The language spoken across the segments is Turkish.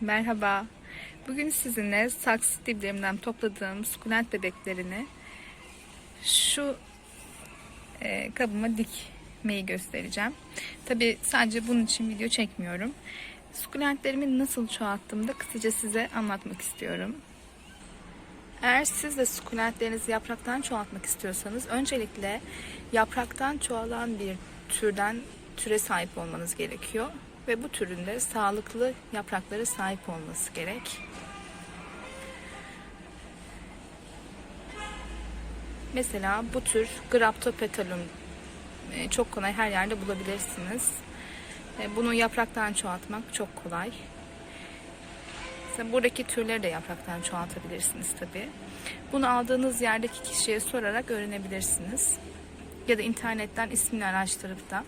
Merhaba. Bugün sizinle saksı diplerimden topladığım sukulent bebeklerini şu e, kabıma dikmeyi göstereceğim. Tabi sadece bunun için video çekmiyorum. Sukulentlerimi nasıl çoğalttığımı da kısaca size anlatmak istiyorum. Eğer siz de sukulentlerinizi yapraktan çoğaltmak istiyorsanız öncelikle yapraktan çoğalan bir türden türe sahip olmanız gerekiyor ve bu türün de sağlıklı yapraklara sahip olması gerek. Mesela bu tür Graptopetalum e, çok kolay her yerde bulabilirsiniz. E, Bunu yapraktan çoğaltmak çok kolay. Buradaki türleri de yapraktan çoğaltabilirsiniz tabi. Bunu aldığınız yerdeki kişiye sorarak öğrenebilirsiniz. Ya da internetten ismini araştırıp da.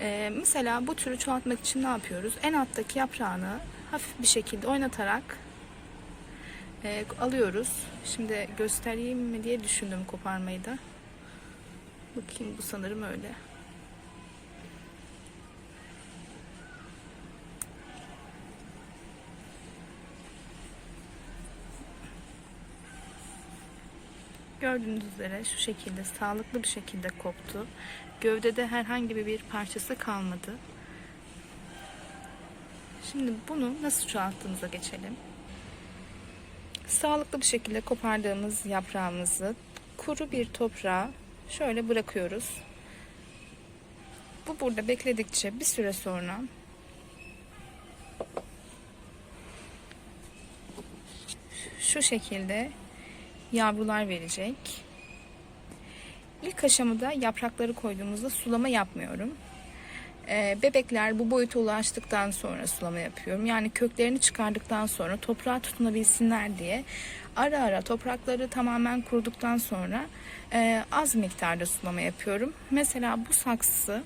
Ee, mesela bu türü çoğaltmak için ne yapıyoruz? En alttaki yaprağını hafif bir şekilde oynatarak e, alıyoruz. Şimdi göstereyim mi diye düşündüm koparmayı da. Bakayım bu sanırım öyle. Gördüğünüz üzere şu şekilde sağlıklı bir şekilde koptu. Gövdede herhangi bir parçası kalmadı. Şimdi bunu nasıl çoğalttığımıza geçelim. Sağlıklı bir şekilde kopardığımız yaprağımızı kuru bir toprağa şöyle bırakıyoruz. Bu burada bekledikçe bir süre sonra şu şekilde yavrular verecek. İlk aşamada yaprakları koyduğumuzda sulama yapmıyorum. Ee, bebekler bu boyuta ulaştıktan sonra sulama yapıyorum. Yani köklerini çıkardıktan sonra toprağa tutunabilsinler diye ara ara toprakları tamamen kuruduktan sonra e, az miktarda sulama yapıyorum. Mesela bu saksı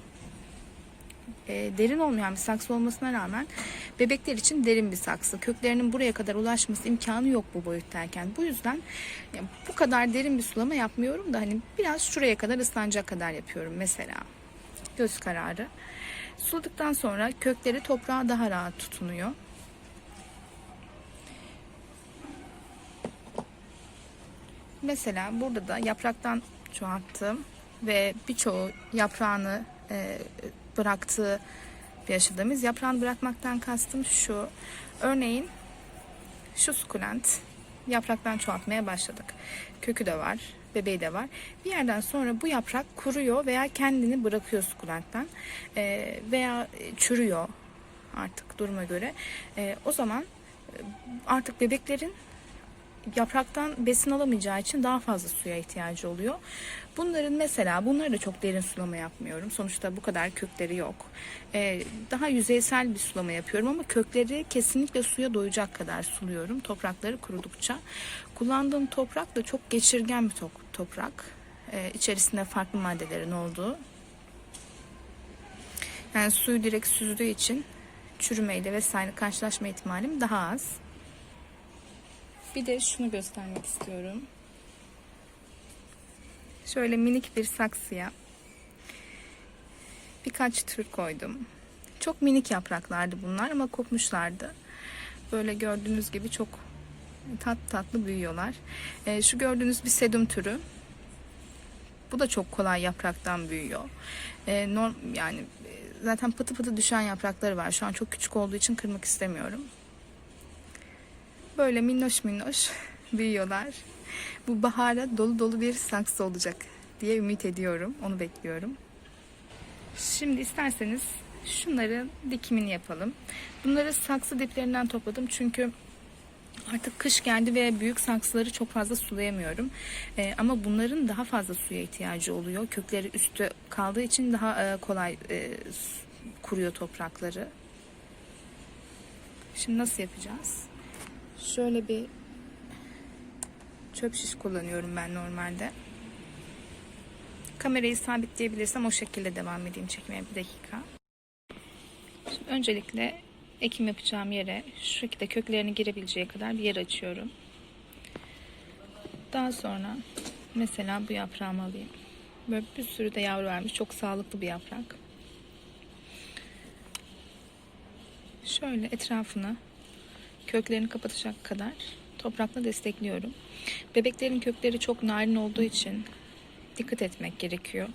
e, derin olmayan bir saksı olmasına rağmen bebekler için derin bir saksı. Köklerinin buraya kadar ulaşması imkanı yok bu boyuttayken. Bu yüzden ya, bu kadar derin bir sulama yapmıyorum da hani biraz şuraya kadar ıslanacak kadar yapıyorum mesela. Göz kararı. Suladıktan sonra kökleri toprağa daha rahat tutunuyor. Mesela burada da yapraktan çoğalttım ve birçoğu yaprağını e, bıraktığı bir aşıdayız. Yaprağını bırakmaktan kastım şu. Örneğin şu sukulent yapraktan çoğaltmaya başladık. Kökü de var, bebeği de var. Bir yerden sonra bu yaprak kuruyor veya kendini bırakıyor sukulentten e, veya çürüyor artık duruma göre. E, o zaman e, artık bebeklerin yapraktan besin alamayacağı için daha fazla suya ihtiyacı oluyor. Bunların mesela bunları da çok derin sulama yapmıyorum. Sonuçta bu kadar kökleri yok. Ee, daha yüzeysel bir sulama yapıyorum ama kökleri kesinlikle suya doyacak kadar suluyorum. Toprakları kurudukça. Kullandığım toprak da çok geçirgen bir toprak. Ee, içerisinde farklı maddelerin olduğu. Yani suyu direkt süzdüğü için çürümeyle vesaire karşılaşma ihtimalim daha az. Bir de şunu göstermek istiyorum. Şöyle minik bir saksıya birkaç tür koydum. Çok minik yapraklardı bunlar ama kopmuşlardı. Böyle gördüğünüz gibi çok tat tatlı büyüyorlar. E, şu gördüğünüz bir sedum türü. Bu da çok kolay yapraktan büyüyor. E, norm, yani e, zaten pıtı pıtı düşen yaprakları var. Şu an çok küçük olduğu için kırmak istemiyorum. Böyle minnoş minnoş büyüyorlar. Bu bahara dolu dolu bir saksı olacak diye ümit ediyorum. Onu bekliyorum. Şimdi isterseniz şunları dikimini yapalım. Bunları saksı diplerinden topladım çünkü Artık kış geldi ve büyük saksıları çok fazla sulayamıyorum. Ee, ama bunların daha fazla suya ihtiyacı oluyor. Kökleri üstte kaldığı için daha e, kolay e, kuruyor toprakları. Şimdi nasıl yapacağız? Şöyle bir çöp şiş kullanıyorum ben normalde. Kamerayı sabitleyebilirsem o şekilde devam edeyim çekmeye bir dakika. Şimdi öncelikle ekim yapacağım yere şu şekilde köklerini girebileceği kadar bir yer açıyorum. Daha sonra mesela bu yaprağımı alayım. Böyle bir sürü de yavru vermiş. Çok sağlıklı bir yaprak. Şöyle etrafını köklerini kapatacak kadar toprakla destekliyorum. Bebeklerin kökleri çok narin olduğu için dikkat etmek gerekiyor.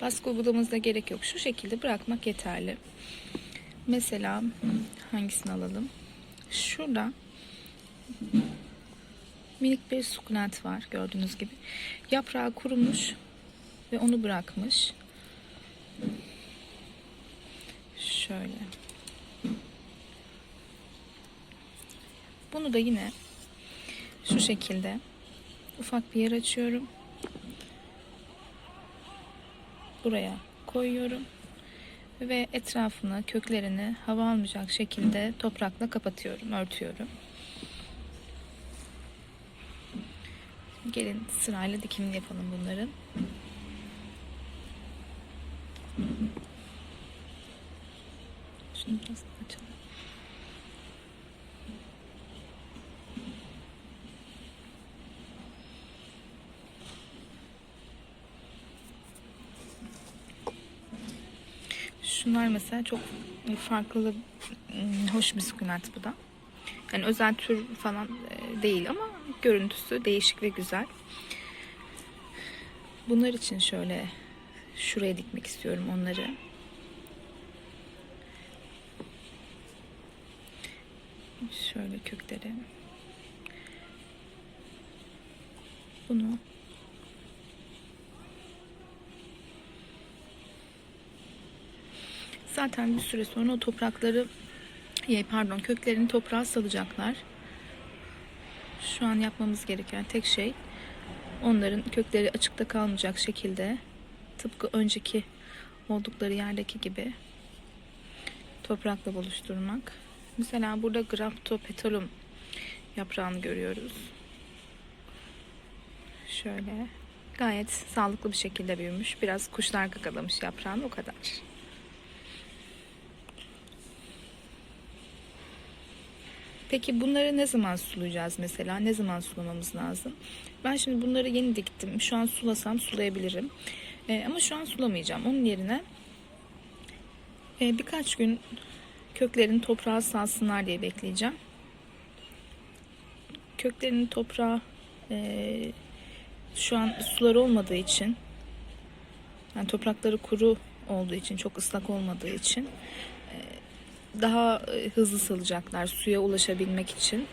Baskı uygulamamıza gerek yok. Şu şekilde bırakmak yeterli. Mesela hangisini alalım? Şurada minik bir sukulent var gördüğünüz gibi. Yaprağı kurumuş ve onu bırakmış. Şöyle. Bunu da yine şu şekilde ufak bir yer açıyorum. Buraya koyuyorum ve etrafını, köklerini hava almayacak şekilde toprakla kapatıyorum, örtüyorum. Gelin sırayla dikimini yapalım bunların. Şunu biraz açalım. Şunlar mesela çok farklı, ım, hoş bir sukulent bu da. Yani özel tür falan e, değil ama görüntüsü değişik ve güzel. Bunlar için şöyle şuraya dikmek istiyorum onları. Şöyle kökleri. Bunu zaten bir süre sonra o toprakları pardon köklerini toprağa salacaklar. Şu an yapmamız gereken tek şey onların kökleri açıkta kalmayacak şekilde tıpkı önceki oldukları yerdeki gibi toprakla buluşturmak. Mesela burada Graptopetalum yaprağını görüyoruz. Şöyle gayet sağlıklı bir şekilde büyümüş. Biraz kuşlar kakalamış yaprağını o kadar. Peki bunları ne zaman sulayacağız mesela? Ne zaman sulamamız lazım? Ben şimdi bunları yeni diktim. Şu an sulasam sulayabilirim. Ee, ama şu an sulamayacağım. Onun yerine e, birkaç gün köklerini toprağa salsınlar diye bekleyeceğim. Köklerini toprağa e, şu an sular olmadığı için yani toprakları kuru olduğu için çok ıslak olmadığı için e, daha e, hızlı salacaklar suya ulaşabilmek için.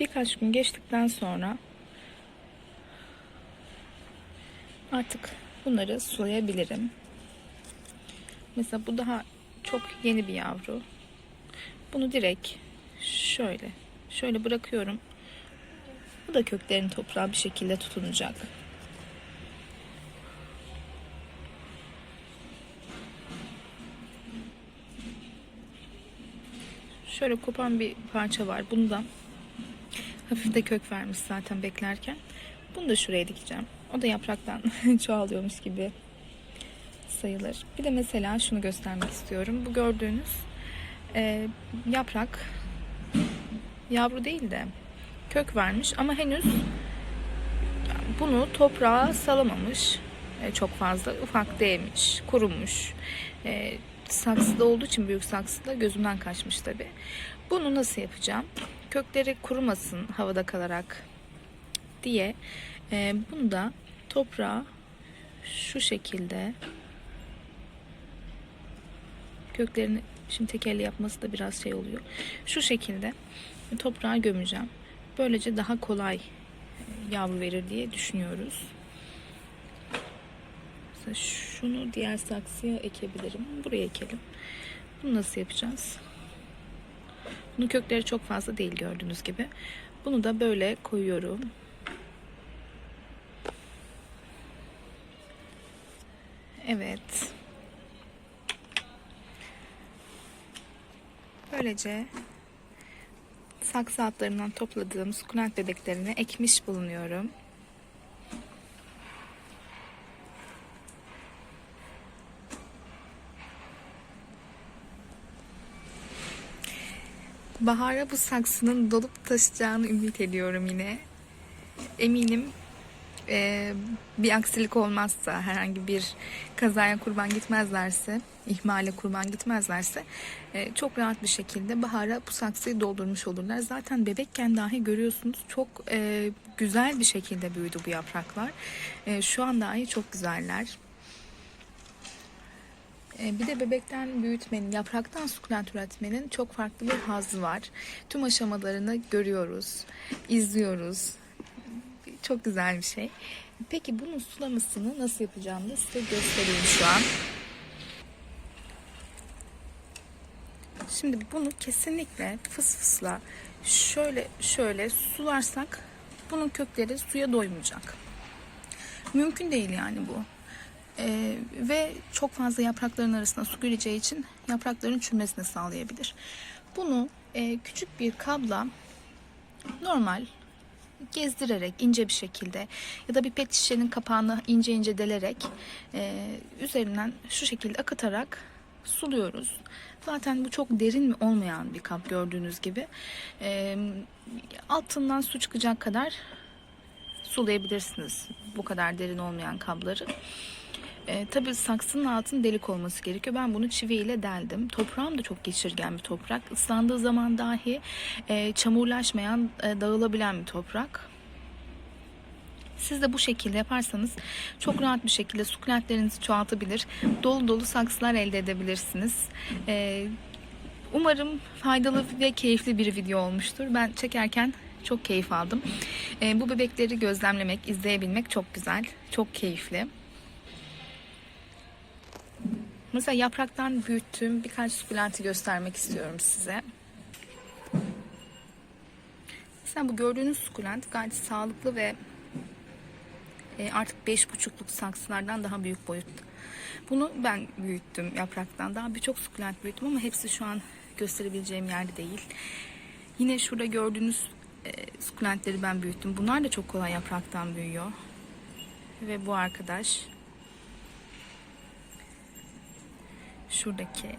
Birkaç gün geçtikten sonra artık bunları sulayabilirim. Mesela bu daha çok yeni bir yavru. Bunu direkt şöyle şöyle bırakıyorum. Bu da köklerin toprağa bir şekilde tutunacak. Şöyle kopan bir parça var. Bundan hafif de kök vermiş zaten beklerken. Bunu da şuraya dikeceğim. O da yapraktan çoğalıyormuş gibi sayılır. Bir de mesela şunu göstermek istiyorum. Bu gördüğünüz e, yaprak yavru değil de kök vermiş ama henüz bunu toprağa salamamış e, çok fazla ufak değmiş kurumuş e, saksıda olduğu için büyük saksıda gözümden kaçmış tabi bunu nasıl yapacağım kökleri kurumasın havada kalarak diye e, bunu da toprağa şu şekilde köklerini şimdi tekerle yapması da biraz şey oluyor. Şu şekilde toprağa gömeceğim. Böylece daha kolay yavru verir diye düşünüyoruz. Mesela şunu diğer saksıya ekebilirim. Buraya ekelim. Bunu nasıl yapacağız? Bunun kökleri çok fazla değil gördüğünüz gibi. Bunu da böyle koyuyorum. Evet. Böylece saksı altlarından topladığım sukulent bebeklerini ekmiş bulunuyorum. Bahara bu saksının dolup taşacağını ümit ediyorum yine. Eminim e, bir aksilik olmazsa, herhangi bir kazaya kurban gitmezlerse, ihmale kurban gitmezlerse e, çok rahat bir şekilde bahara bu saksıyı doldurmuş olurlar. Zaten bebekken dahi görüyorsunuz çok e, güzel bir şekilde büyüdü bu yapraklar. E, şu an dahi çok güzeller. E, Bir de bebekten büyütmenin, yapraktan sukulent üretmenin çok farklı bir hazzı var. Tüm aşamalarını görüyoruz, izliyoruz. Çok güzel bir şey. Peki bunun sulamasını nasıl yapacağımı da size göstereyim şu an. Şimdi bunu kesinlikle fıs fısla şöyle şöyle sularsak bunun kökleri suya doymayacak. Mümkün değil yani bu. Ee, ve çok fazla yaprakların arasına su gireceği için yaprakların çürümesini sağlayabilir. Bunu e, küçük bir kabla normal gezdirerek ince bir şekilde ya da bir pet şişenin kapağını ince ince delerek e, üzerinden şu şekilde akıtarak suluyoruz. Zaten bu çok derin mi olmayan bir kap gördüğünüz gibi. E, altından su çıkacak kadar sulayabilirsiniz bu kadar derin olmayan kabları. E, tabii saksının altının delik olması gerekiyor. Ben bunu çiviyle deldim. Toprağım da çok geçirgen bir toprak. Islandığı zaman dahi e, çamurlaşmayan, e, dağılabilen bir toprak. Siz de bu şekilde yaparsanız çok rahat bir şekilde sukulentlerinizi çoğaltabilir. Dolu dolu saksılar elde edebilirsiniz. E, umarım faydalı ve keyifli bir video olmuştur. Ben çekerken çok keyif aldım. E, bu bebekleri gözlemlemek, izleyebilmek çok güzel, çok keyifli. Mesela yapraktan büyüttüğüm birkaç sukulenti göstermek istiyorum size. Mesela bu gördüğünüz sukulent gayet sağlıklı ve e, artık 5,5'luk saksılardan daha büyük boyutta. Bunu ben büyüttüm yapraktan. Daha birçok sukulent büyüttüm ama hepsi şu an gösterebileceğim yerde değil. Yine şurada gördüğünüz e, sukulentleri ben büyüttüm. Bunlar da çok kolay yapraktan büyüyor. Ve bu arkadaş şuradaki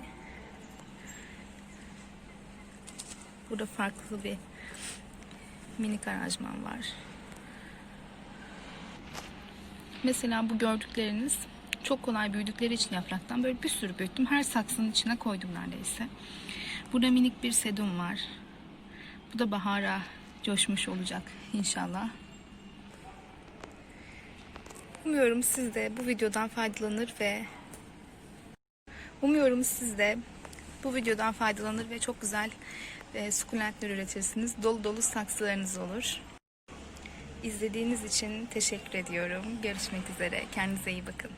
burada farklı bir minik aranjman var. Mesela bu gördükleriniz çok kolay büyüdükleri için yapraktan böyle bir sürü büyüttüm. Her saksının içine koydum neredeyse. Burada minik bir sedum var. Bu da bahara coşmuş olacak inşallah. Umuyorum siz de bu videodan faydalanır ve Umuyorum siz de bu videodan faydalanır ve çok güzel e, sukulentler üretirsiniz. Dolu dolu saksılarınız olur. İzlediğiniz için teşekkür ediyorum. Görüşmek üzere. Kendinize iyi bakın.